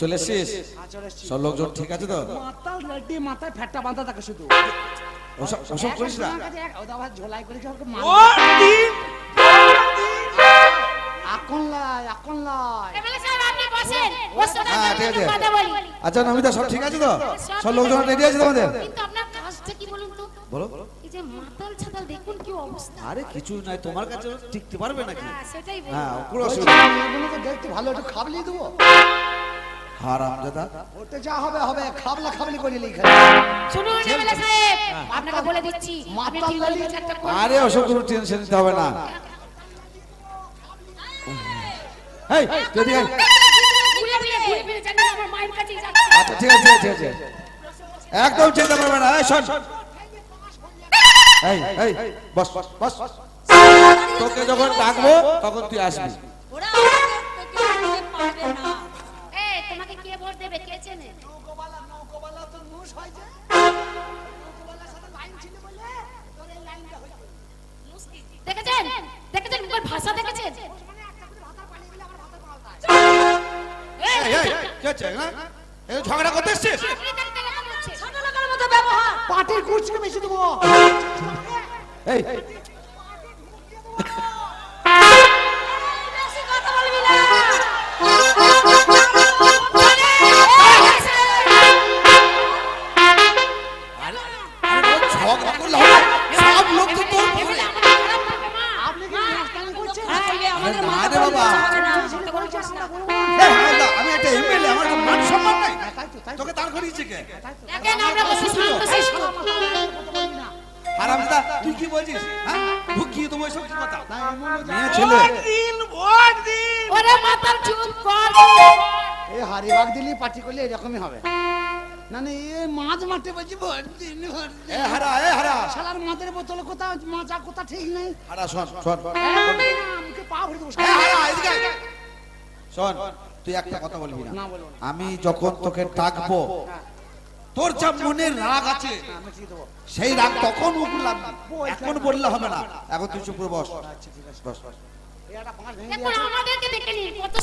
চলে এসছিস? সব লোকজন ঠিক আছে তো? মাতাল লাড্ডি মাথায় ফ্যাটটা বাঁধা থাকে শুধু। ওসব ওসব করিস না। ঝোলাই করে এখন লাই এখন লাই। হ্যাঁ, বলি। আচ্ছা নমিতা সব ঠিক আছে তো? সব লোকজন রেডি আছে তোমাদের? কিন্তু আপনার কাজটা কি বলুন তো? বলো। এই যে মাতাল ছাতাল দেখুন কি অবস্থা। আরে কিছু নাই। তোমার কাছে টিকতে পারবে নাকি? হ্যাঁ সেটাই হ্যাঁ দেখতে ভালো একটু খাবলি দেবো। হারাম দাদা ওতে যা হবে হবে। খাবলা খাবলি করে লিখে শুনুন সাহেব আপনাকে বলে দিচ্ছি মাতাল লালি। আরে কোনো টেনশন নিতে হবে না। এই যাচ্ছে। আচ্ছা ঠিক আছে ঠিক আছে ঠিক আছে। একদম চিন্তা করবে না। এই শোন। এই এই বস বস বস। তোকে যখন ডাকবো তখন তুই আসবি। ওরা এই না না এ মাছ বলছি দিন এ হারা এ হারা। শালার মাছের বোতল কোথা ঠিক নেই? হারা শোন শোন। আমাকে পা ভরে দেবো হারা এদিকে শোন তুই একটা কথা বলবি না। না বলব না। আমি যখন তোকে ডাকবো তোর যা মনে রাগ আছে হ্যাঁ, সেই রাগ তখন উঠলাম। এখন বললে হবে না। এখন তুই চুপ করে বস।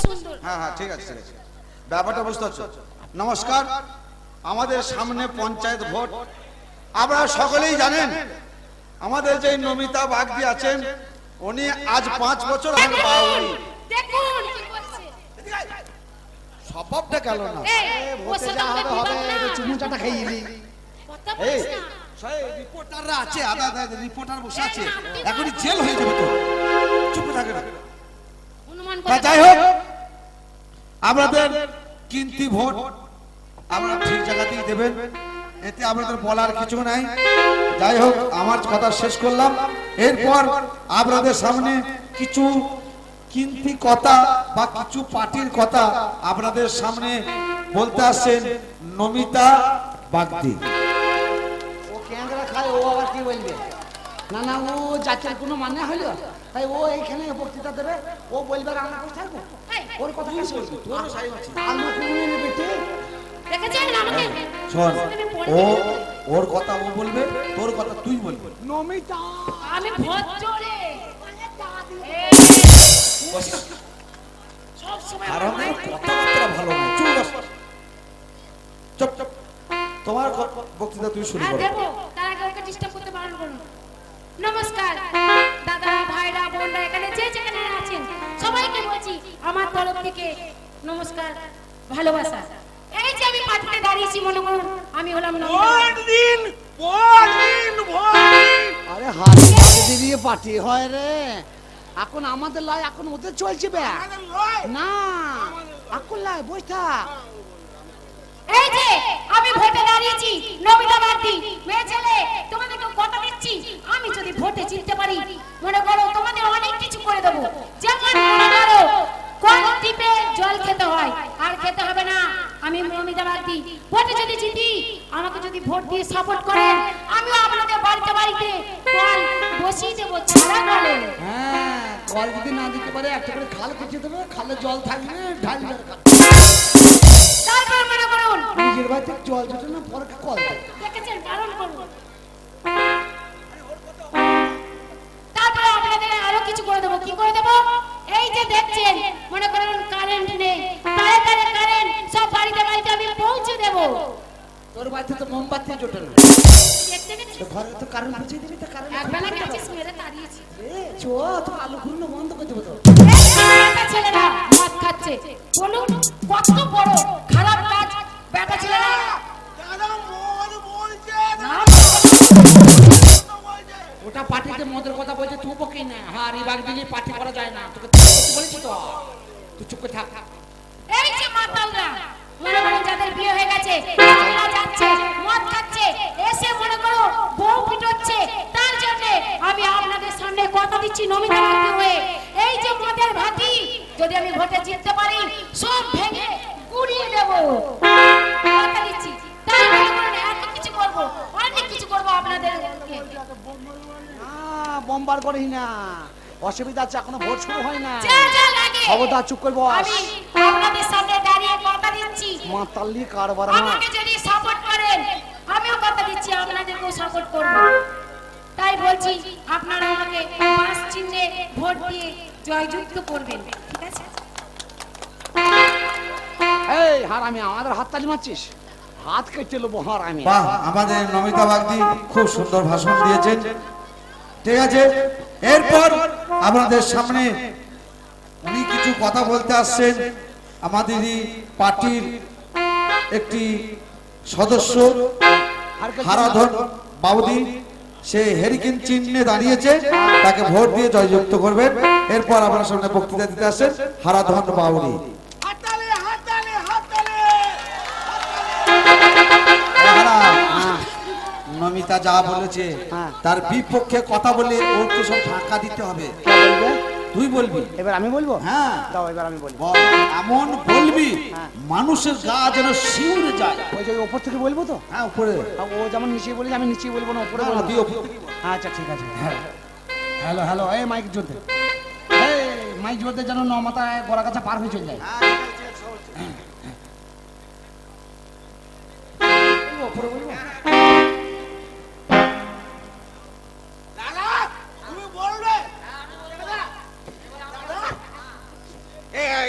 সুন্দর। হ্যাঁ হ্যাঁ ঠিক আছে ঠিক আছে। ব্যাপারটা বুঝতে পারছ? নমস্কার। আমাদের সামনে পঞ্চায়েত ভোট। আপনারা সকলেই জানেন আমাদের যে নমিতা বাগদি আছেন উনি আজ পাঁচ বছর আমার বাউরি দেখুন। স্বভাবটা গেল না? বসে যা হবে এই রিপোর্টাররা আছে আদা আদা রিপোর্টার বসে আছে। এখনই জেল হয়ে যাবে তো। চুপ থাকে না। অনুমান তা করে যাই হোক আপনাদের কিন্তি ভোট আপনারা ঠিক জায়গাতেই দেবেন এতে আপনাদের বলার কিছু নাই। যাই হোক আমার কথা শেষ করলাম। এরপর আপনাদের সামনে কিছু কিন্তি কথা বা কিছু পার্টির কথা আপনাদের সামনে বলতে আসছেন নমিতা বাগদি। ও ক্যাংরা খায় ও আবার কি বলবে? না না ও জাতের কোনো মানে হলো তাই ও এইখানে বক্তৃতা দেবে ও বলবে আমরা এই, ওর কথা কি বলবি? আলু কুমড়ো বেটে দেখেছেন আমাকে শোন ও ওর কথা ও বলবে তোর কথা তুই বলবি। নমিতা। আমি ভদ্র রে সব সময় আর আমার আমাদের মায়ের কথাবার্তা ভালো না চুপ চুপ। চুপ তোমার বক্তৃতা তুই শুরু করো। তার আগে ওকে ডিস্টার্ব করতে বারণ করুন নমস্কার। দাদা ভাইরা বোনরা এখানে যে যেখানে আছেন সবাইকে বলছি আমার তরফ থেকে নমস্কার ভালোবাসা। এই যে আমি পার্টিতে দাঁড়িয়েছি মনে করুন আমি হলাম নমিতা। আরে বাগদি দিয়ে পার্টি হয় রে। এখন আমাদের লয় এখন ওদের চলছে বে। না এখন লয় বস থাক। এই যে আমি ভোটে দাঁড়িয়েছি নমিতা বাগদি মেয়ে ছেলে তোমাদেরকে কথা দিচ্ছি? আমি যদি ভোটে জিততে পারি মনে করো তোমাদের অনেক কিছু করে দেবো। যেমন মনে করো কোন টিপে জল খেতে হয়? আর খেতে হবে না। আমি মমিতা ভোটে যদি জিতি আমাকে যদি ভোট দিয়ে সাপোর্ট করেন আমিও আপনাদের বাড়িতে বাড়িতে কল বসিয়ে দেবো ছাড়া কলে। হ্যাঁ কল যদি না দিতে পারে একটা করে খাল কেটে দেবে খালে জল থাকবে ঢালবে তারপর মনে করুন। নিজের বাড়িতে জল জোটে না পরে কল দেখেছেন? বারণ করুন। তারপরে আপনাদের আরও কিছু করে দেবো। কি করে দেবো? এই যে দেখছেন মনে করেন কারেন্ট নেই। তারে তারে কারেন্ট সব বাড়িতে বাড়িতে আমি পৌঁছে দেবো। তোর বাড়িতে তো মোমবাতি জোটে না ঘরে তো কারেন্ট বুঝিয়ে দিবি তো কারেন্ট একবেলা গেছিস মেরে তাড়িয়েছি চো তো আলু ঘুরলো বন্ধ করে দেবো তো। ছেলেরা মদ খাচ্ছে। বলুন কত বড় খারাপ কাজ। বেটা ছেলেরা না, ওটা পার্টিতে মদের কথা বলছে তুই বকি না। হ্যাঁ রিবাগ দিলে পার্টি করা যায় না। তোকে তুই বলছি তো? তুই চুপ করে থাক। এই যে মাতালরা মনে করো যাদের বিয়ে হয়ে গেছে তারা যাচ্ছে মদ খাচ্ছে এসে মনে করো বউ পিটোচ্ছে তার জন্য আমি আপনাদের সামনে কথা দিচ্ছি নমিতা হয়ে। এই যে মদের ভাতি যদি আমি ভোটে জিততে পারি সব ভেঙে গুড়িয়ে দেব। কথা দিচ্ছি। তাই মনে করেন এত কিছু করব অনেক কিছু করব আপনাদের। বোমবার করিস না। অসুবিধা আছে এখনও ভোট শুরু হয় না। যা যা লাগে খবরদার চুপ করে বস। আপনাদের সামনে দাঁড়িয়ে কথা দিচ্ছি। মাতাল্লি কারবার আমাকে যদি সাপোর্ট করেন আমিও কথা দিচ্ছি আপনাদেরকেও সাপোর্ট করব। তাই বলছি আপনারা আমাকে পাঁচ চিহ্নে ভোট দিয়ে জয়যুক্ত করবেন ঠিক আছে? এই হার আমি আমাদের হাততালি মারছিস? হাত কেটে নেব হার আমি বাহ আমাদের নমিতা বাগদি খুব সুন্দর ভাষণ দিয়েছেন। ঠিক আছে? এরপর আমাদের সামনে উনি কিছু কথা বলতে আসছেন। আমাদেরই পার্টির একটি সদস্য, হারাধন বাবুদি, সে হেরিকেন চিহ্নে দাঁড়িয়েছে, তাকে ভোট দিয়ে জয়যুক্ত করবেন। এরপর আপনার সামনে বক্তৃতা দিতে আসছেন হারাধন বাবুদি। নমিতা যা বলেছে হ্যাঁ। তার বিপক্ষে কথা বলে ওর তো সব ধাক্কা দিতে হবে। তুই বলবি? এবার আমি বলব? হ্যাঁ। দাও এবার আমি বলব বল, এমন বলবি হ্যাঁ। মানুষের গা যেন শিউরে যায়। ওই যে ওপর থেকে বলব তো? হ্যাঁ উপরে। ও যেমন নিচে বলি আমি নিচে বলব না উপরে বলব। তুই ওপর থেকে আচ্ছা ঠিক আছে। হ্যাঁ। হ্যালো হ্যালো এই মাইক জোরতে এই মাইক জোরতে যেন ন মাথায় গলা কাছে পার হয়ে চলে যায়। হ্যাঁ উপরে বলব,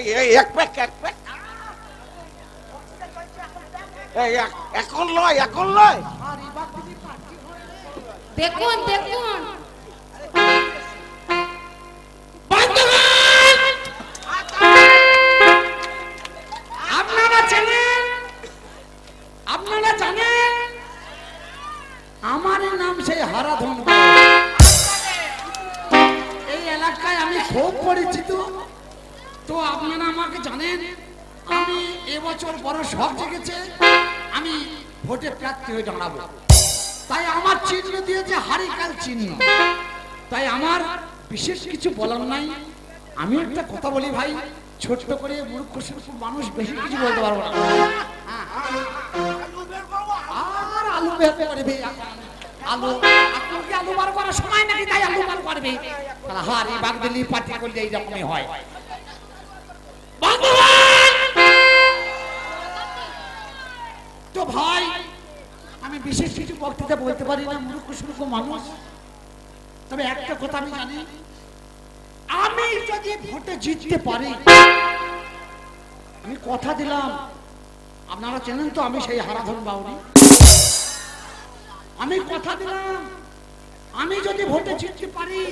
উপরে প্যাক এখন নয় এখন নয় দেখুন দেখুন। আমি ভোটে প্রার্থী হয়ে দাঁড়াবো। তাই আমার চিহ্ন দিয়েছে হারিকাল চিহ্ন। তাই আমার বিশেষ কিছু বলার নাই। আমি একটা কথা বলি ভাই, ছোট্ট করে মূর্খ মানুষ বেশি কিছু বলতে পারব না। আর আলু আলু আলু বার করার সময় নাকি তাই আলু বার করবে? হারি পার্টি করলে হয়! ভাই, আমি বিশেষ কিছু বক্তৃতা বলতে পারি না মূর্খ সুর্খ মানুষ। তবে একটা কথা আমি জানি, আমি যদি ভোটে জিততে পারি, আমি কথা দিলাম। আপনারা চেনেন তো আমি সেই হারাধন বাউরি। আমি কথা দিলাম, আমি যদি ভোটে জিততে পারি,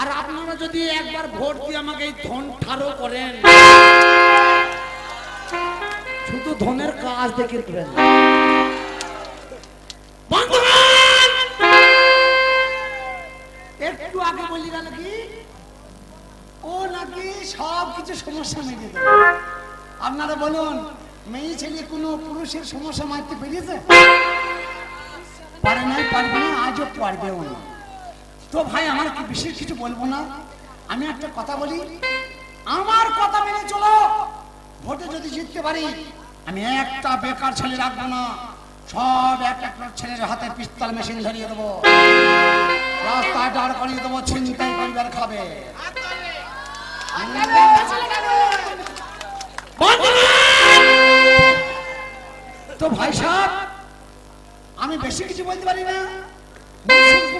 আর আপনারা যদি একবার ভোট দিয়ে আমাকে এই ধন ঠারো করেন। শুধু ধনের কাজ দেখে দেবেন! একটু আগে বলি গেল কি? ও নাকি সব কিছু সমস্যা মিটিয়ে দেবে। আপনারা বলুন, মেয়ে ছেলে কোনো পুরুষের সমস্যা মারতে পেরেছে? পারে নাই, পারবে না, আজও পারবেও না। তো ভাই, আমার কি বিশেষ কিছু বলব না? আমি একটা কথা বলি। আমার কথা মেনে চলো। ভোটে যদি জিততে পারি, আমি একটা বেকার ছেলে রাখব না। সব এক একটা ছেলের হাতে পিস্তল মেশিন ধরিয়ে দেবো। রাস্তায় দাঁড় করিয়ে দেবো, ছিনতাই পরিবার খাবে। তো ভাই সাহেব, আমি বেশি কিছু বলতে পারি না।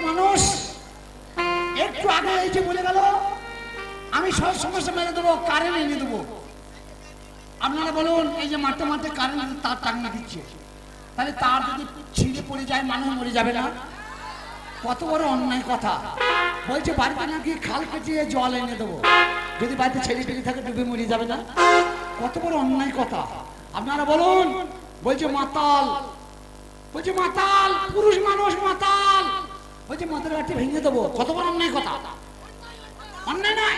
মানুষ, একটু আগে এই যে বলে গেল, আমি সব সমস্যা মেরে দেবো কারেন্ট এনে দেবো আপনারা বলুন, এই যে মাঠে মাঠে কারেন্ট তার টাঙিয়ে দিচ্ছে। তাহলে তার যদি ছিঁড়ে পড়ে যায়, মানুষ মরে যাবে না? কত বড় অন্যায় কথা। বলছে, বাড়িতে নাকি খাল কেটিয়ে জল এনে দেবো। যদি বাড়িতে ছেলে পেলে থাকে, ডুবে মরে যাবে না? কত বড় অন্যায় কথা। আপনারা বলুন, বলছে, মাতাল। বলছে, মাতাল, পুরুষ মানুষ, মাতাল। বলছে মাতাল বাড়িতে ভেঙে দেবো। কত বড় অন্যায় কথা। অন্যায় নয়,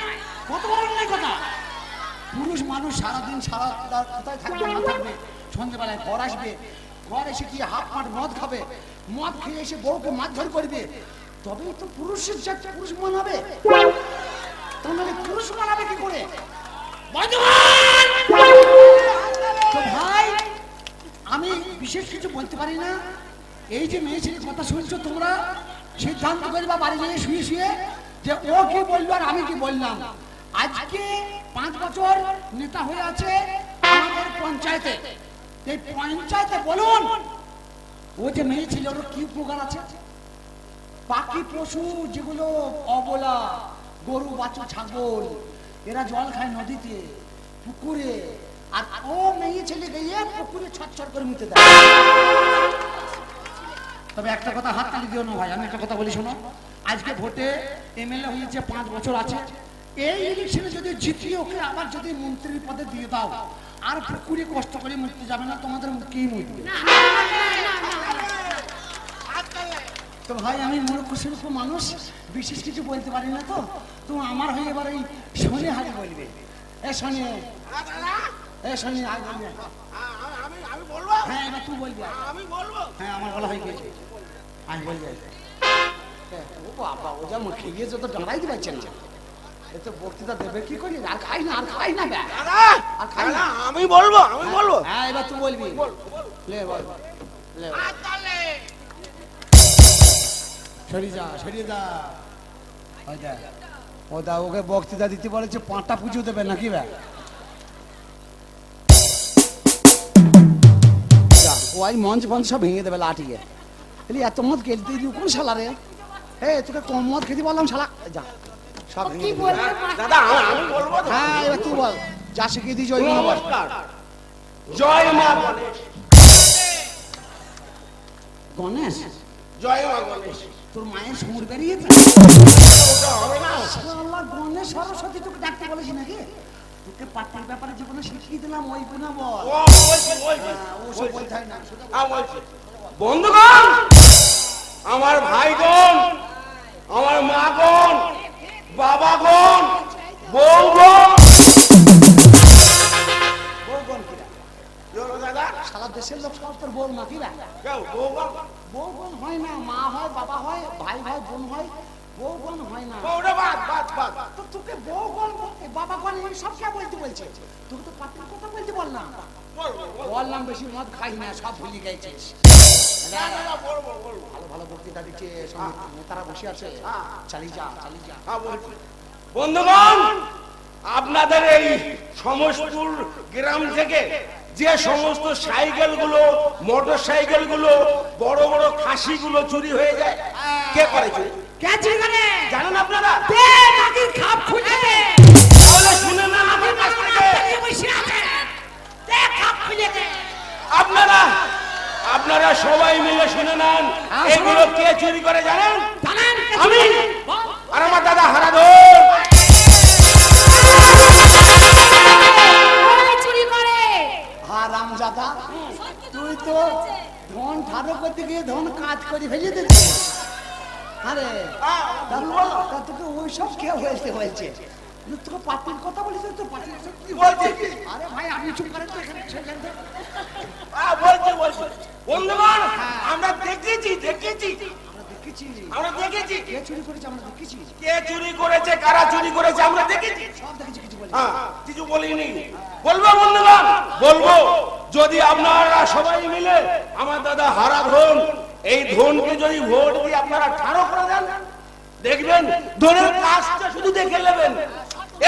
কত বড় অন্যায় কথা। পুরুষ মানুষ সারাদিন সারা কোথায় থাকবে, না থাকবে? সন্ধ্যেবেলায় ঘর আসবে, ঘর এসে কি হাফ মাঠ মদ খাবে? মদ খেয়ে এসে বউকে মারধর করবে? তবেই তো পুরুষের জাত পুরুষ মানাবে তাহলে পুরুষ মানাবে কি করে? ভাই, আমি বিশেষ কিছু বলতে পারি না। এই যে মেয়ে ছেলে কথা শুনছো তোমরা সিদ্ধান্ত করবা বাড়ি গিয়ে শুয়ে শুয়ে যে ও কি বলল আর আমি কি বললাম। আজকে পাঁচ বছর নেতা হয়ে আছে আমাদের পঞ্চায়েতে। এই পঞ্চায়েতে বলুন, ও যে মেয়ে ছিল, ওর কি উপকার আছে? পাখি, পশু, যেগুলো অবলা, গরু, বাছুর, ছাগল, এরা জল খায় নদীতে, পুকুরে, আর ও মেয়ে ছেলে গিয়ে পুকুরে ছটছট করে মুতে দেয়। তবে একটা কথা হাত তালি দিও না ভাই, আমি একটা কথা বলি শোনো। আজকে ভোটে এমএলএ হয়েছে, পাঁচ বছর আছে। এই ইলেকশনে যদি জিতিয়ে ওকে আবার যদি মন্ত্রীর পদে দিয়ে দাও আর পুকুরে কষ্ট করে মুক্তি যাবে না তোমাদের কি মুক্তি তো ভাই আমি মূর্খ সুরূপ মানুষ বিশেষ কিছু বলতে পারি না তো। তো আমার হয়ে এবার এই শনি হারি বলবে। এ শনি এ শনি বলবি আমি আমি বলব। হ্যাঁ এবার তুই বলবি। আয়। আমি বলব হ্যাঁ আমার বলা হয়ে গেছে আমি বলবি। ও বাবা ও যা মুখে গিয়েছে তো দাঁড়াইতে পারছে না। বক্তৃতা দেবে কি করি আর খাই না আর খাই না আর খাই না। আমি বলব আমি বলব। হ্যাঁ এবার তুই বলবি। লে বল। লে বল। যা সরিয়ে যা। ও দা ওকে বক্তৃতা দিতে বলেছে পাঁচটা পুজো দেবে নাকি ব্যা ওই মঞ্চ ফঞ্চ সব ভেঙে দেবে লাঠিয়ে এত মদ খেলতে কোন শালা রে? এ তোকে কম মদ খেতে বললাম শালা। যা। সব ভেঙে কি দেবে। দাদা আমি- আমি বলব হ্যাঁ এবার তুই বল। যা শিখিয়ে দিয়েছি ওই বল জয় মা গণেশ। গণেশ? জয় মা গণেশ। তোর মায়ের সুর বেরিয়েছে? ওটা হবে না। আল্লাহ গণেশ সরস্বতী তোকে ডাকতে বলেছি নাকি? তোকে পাঠের ব্যাপারে জীবনে শিখিয়ে দিলাম ওই গুণা বল। ও বলছি বলছি। হ্যাঁ, ও সব বলতে হয় না বন্ধুগণ আমার ভাইগণ আমার মাগণ বাবাগণ বউগণ বউগণ কিরা? দাদা? সারা দেশের লোক সব তোর বউ না কিরা বউগণ বউগণ হয় না মা হয় বাবা হয় ভাই হয় বোন হয় বউগণ হয় না। ওটা বাদ বাদ বাদ। তো তোকে বউগণ বাবাগণ এই সব কে বলতে বলছে? তোকে তো কথা বলতে বলব। বললাম বেশি মদ খাই না সব ভুলে গেছিস। না, না, না, বলব বলব ভালো বক্তৃতা দিচ্ছে নেতারা বসে আছে। চালিয়ে যা চালিয়ে যা। হ্যাঁ, বন্ধুগণ আপনাদের এই সমস্তপুর গ্রাম থেকে যে সমস্ত সাইকেলগুলো মোটর সাইকেলগুলো বড় বড় খাসি গুলো চুরি হয়ে যায় কে করে চুরি? কে চুরি করে? জানেন আপনারা? দে নাকির খাপ খুলে তাহলে শুনে নেন আমার কাছ থেকে। বসে আছে দে খাপ খুলে আপনারা আপনারা সবাই মিলে শুনে নেন হ্যাঁ, এগুলো কে চুরি করে জানেন? আমি। আর আমার দাদা চুরি করে। হারাম তুই তো ধন ঠারো করতে গিয়ে ধন কাজ করে ফেলে দিচ্ছিস আরে তোকে ওইসব কে হয়েছে হয়েছে? তোকে পাতির কথা বলিস তো পাতির কি বলছি আরে ভাই আপনি চুপ করেন তো এখানে সেখান থেকে। আহ, বলছি বলছি। বন্ধুগণ আমরা দেখেছি দেখেছি। দেখেছি। আমরা দেখেছি। কে চুরি করেছে আমরা দেখেছি। কে চুরি করেছে কারা চুরি করেছে আমরা দেখেছি। সব দেখেছি কিছু বলি হ্যাঁ কিছু বলিনি। বলব বন্ধুগণ বলব যদি আপনারা সবাই মিলে আমার দাদা হারা ধন এই ধনকে যদি ভোট দিয়ে আপনারা ঠাড়ো করে দেন দেখবেন ধনের কাজটা শুধু দেখে নেবেন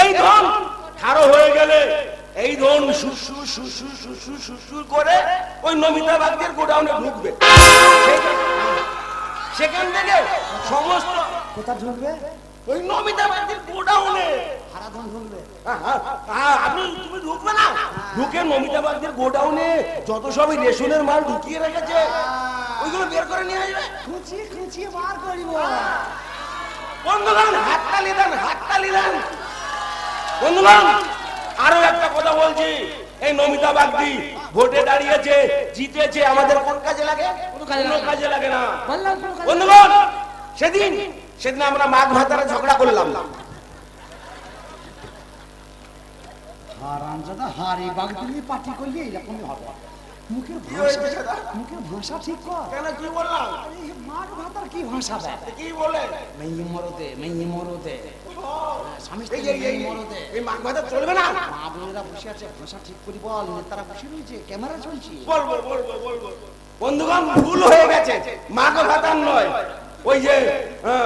এই ধন ঠাড়ো হয়ে গেলে এই ধন সুসু সুসু সুসু সুসু করে ওই নমিতা বাগদের গোডাউনে ঢুকবে। সেখান- থেকে সমস্ত কোথা ঢুকবে? ওই নমিতা বাগদির গোডাউনে। আপনি তুমি ঢুকবে না? ঢুকে নমিতা বাগদির গোডাউনে যত সবই রেশনের মাল ঢুকিয়ে রেখেছে ওইগুলো বের করে নিয়ে আসবে। খুঁচিয়ে খুঁচিয়ে বার করিব। বন্ধুগণ হাততালি দেন হাততালি দেন। বন্ধুগণ আরও একটা কথা বলছি। এই নমিতা বাগদি ভোটে দাঁড়িয়েছে জিতেছে আমাদের কোন কাজে লাগে? কোনো কাজে লাগে না। বললাম কোনো কাজ- বন্ধুগণ সেদিন সেদিন আমরা মাঘ ভাতারে ঝগড়া করলাম। হারামজাদা হারি বাগদি পার্টি কইলে করলে এরকমই হবে। মুখের ভাষা মুখের ভাষা ঠিক কর। কেন কি বললাম? ভাতার কি ভাষা দেয় কি বলে? মেয়ে মরদে মেয়ে মরদে। স্বামী স্ত্রী মেয়ে এই- এই মাঘ ভাতা চলবে না? মা বোনেরা বসে আছে ভাষা ঠিক করি বল নেতারা বসে রয়েছে ক্যামেরা চলছে। বলব বলব বলব বন্ধুগণ ভুল হয়ে গেছে। মাঘ ভাতার নয়। ওই যে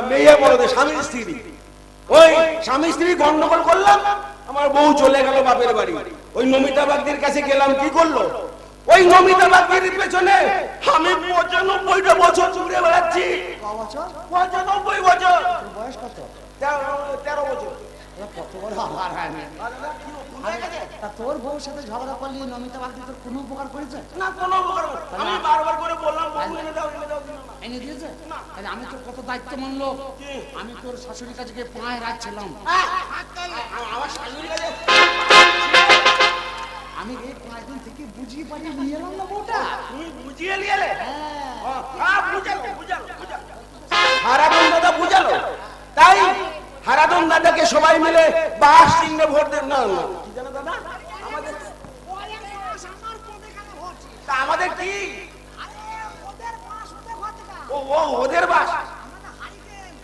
মেয়ে বড়দের স্বামী স্ত্রী। ওই স্বামী স্ত্রী গন্ডগোল করলাম আমার বউ চলে গেল বাপের বাড়ি। ওই নমিতা বাগদির কাছে গেলাম কি করল? ওই পেছনে আমি পঁচানব্বইটা বছর ঘুরে বেড়াচ্ছি পঁচানব্বই বছর বয়স কত তেরো- বছর হয় তোর বউর সাথে ঝগড়া করলি নমিতা বাগদি তোর কোনো উপকার করেছে না কোনো উপকার আমি বারবার করে বললাম বউ এনে দাও এনে দাও এনে দিয়েছে তাহলে আমি তোর কত দায়িত্বমান লোক আমি তোর শাশুড়ির কাছে গিয়ে পায়ে রাখছিলাম আমার শাশুড়ি কাছে আমি এই পাঁচ দিন থেকে বুঝিয়ে পারিয়ে নিয়ে এলাম না বউটা? তুমি বুঝিয়ে হ্যাঁ। বুঝালো বুঝালো বুঝালো। হারাদন দাদা বুঝালো। তাই হারাদন দাদাকে সবাই মিলে বাস চিহ্নে ভোট দেন। না না। কি জানো দাদা? আমাদের আমাদের কি? ও ও ওদের বাস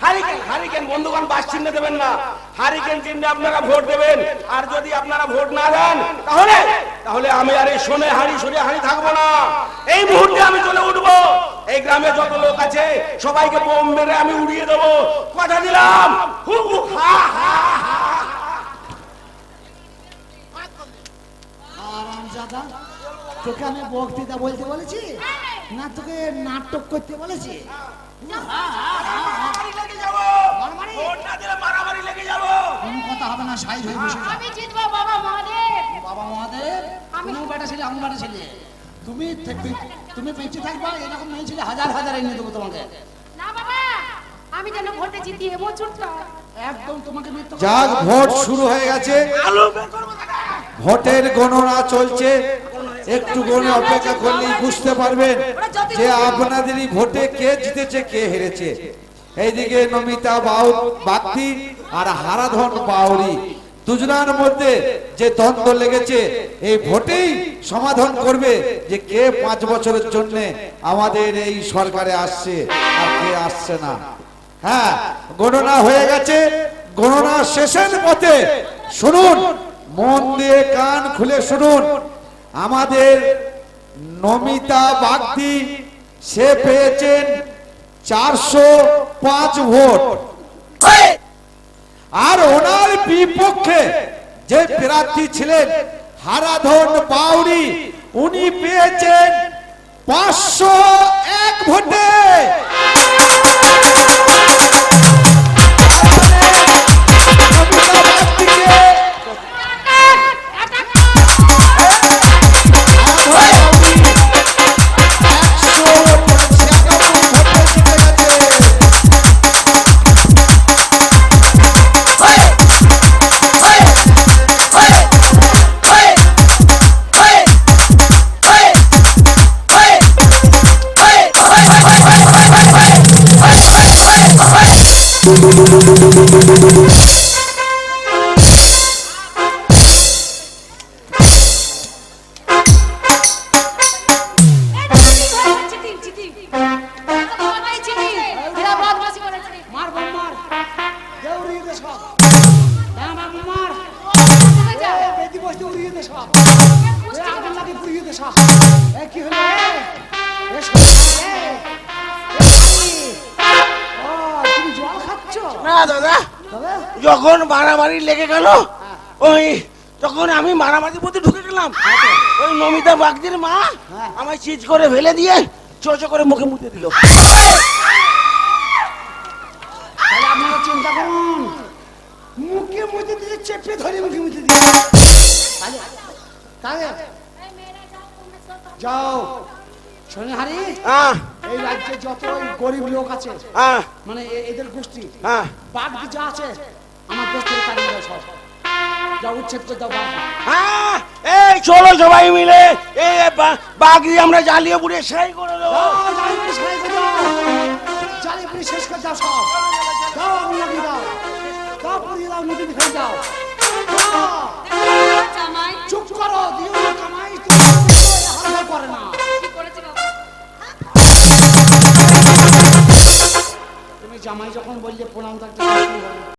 হারিকেন হারিকেন, বন্ধুগণ, বাস চিহ্নে দেবেন না। হারিকেন চিহ্নে আপনারা ভোট দেবেন। আর যদি আপনারা ভোট না দেন, তাহলে তাহলে আমি আর এই শোনে হাড়ি সরে হাড়ি থাকব না। এই মুহূর্তে আমি চলে উঠবো। এই গ্রামে যত লোক আছে, সবাইকে বোম মেরে আমি উড়িয়ে দেবো। কথা দিলাম। হু হু, হা হা হা তোকে আমি বক্তৃতা বলতে বলেছি? না তোকে নাটক করতে বলেছি? লেগে যাব মারামারি? ভোট না দিলে মারামারি লেগে যাব কোনো কথা হবে না সাইজ হয়ে বসে আমি জিতবো বাবা মহাদেব। বাবা মহাদেব আমি- তুমি বেটা ছেলে আমি বেটা ছেলে। তুমি থাকবে- তুমি বেঁচে থাকবা এরকম মেয়ে ছেলে হাজার হাজার এনে দেবো তোমাকে। না বাবা আমি যেন ভোটে জিতিয়ে বছরটা। একদম তোমাকে মিথ্যা যাক ভোট শুরু হয়ে গেছে। আলু বের করব ভোটের গণনা চলছে। একটু গণে অপেক্ষা করলেই বুঝতে পারবেন যে আপনাদেরই ভোটে কে জিতেছে কে হেরেছে। এইদিকে নমিতা বাগদি আর হারাধন বাউরি দুজনার মধ্যে যে দ্বন্দ্ব লেগেছে, এই ভোটেই সমাধান করবে যে কে পাঁচ বছরের জন্য আমাদের এই সরকারে আসছে আর কে আসছে না। হ্যাঁ গণনা হয়ে গেছে। গণনা শেষের পথে শুনুন, মন দিয়ে কান খুলে শুনুন। আমাদের নমিতা বাগদি, সে পেয়েছেন চারশো পাঁচ ভোট। আর ওনার বিপক্ষে যে প্রার্থী ছিলেন হারাধন পাউরি উনি পেয়েছেন পাঁচশো এক ভোটে। কি হলো তুমি জল খাচ্ছ? না দাদা। যখন মারামারি লেগে গেল ওই তখন আমি মারামারির মধ্যে ঢুকে গেলাম ওই নমিতা বাগদির মা হ্যাঁ। আমায় চিজ করে ফেলে দিয়ে চোচো করে মুখে মুতে দিল। আপনারা চিন্তা করুন। চেপে ধরে মুখে মুখে দিয়ে। তাহলে যাও। শোনে হ্যাঁ। এই রাজ্যে যত গরিব লোক আছে হ্যাঁ। মানে এদের গোষ্ঠী হ্যাঁ। বাঘ যা আছে আমার গোষ্ঠীর দাও সব। যা উচ্ছেদ করে দাও হ্যাঁ এই চলো সবাই মিলে এই বাগরি আমরা জ্বালিয়ে পুড়ে সেই করে দেবো। দাও। জালিপুরি শেষ করে দাও সব। দাও আগুন লাগিয়ে দাও দাও পুড়িয়ে দাও নদী ফেলে দাও দাও। চুপ করো দিও জামাই যখন বললে প্রণাম থাকতে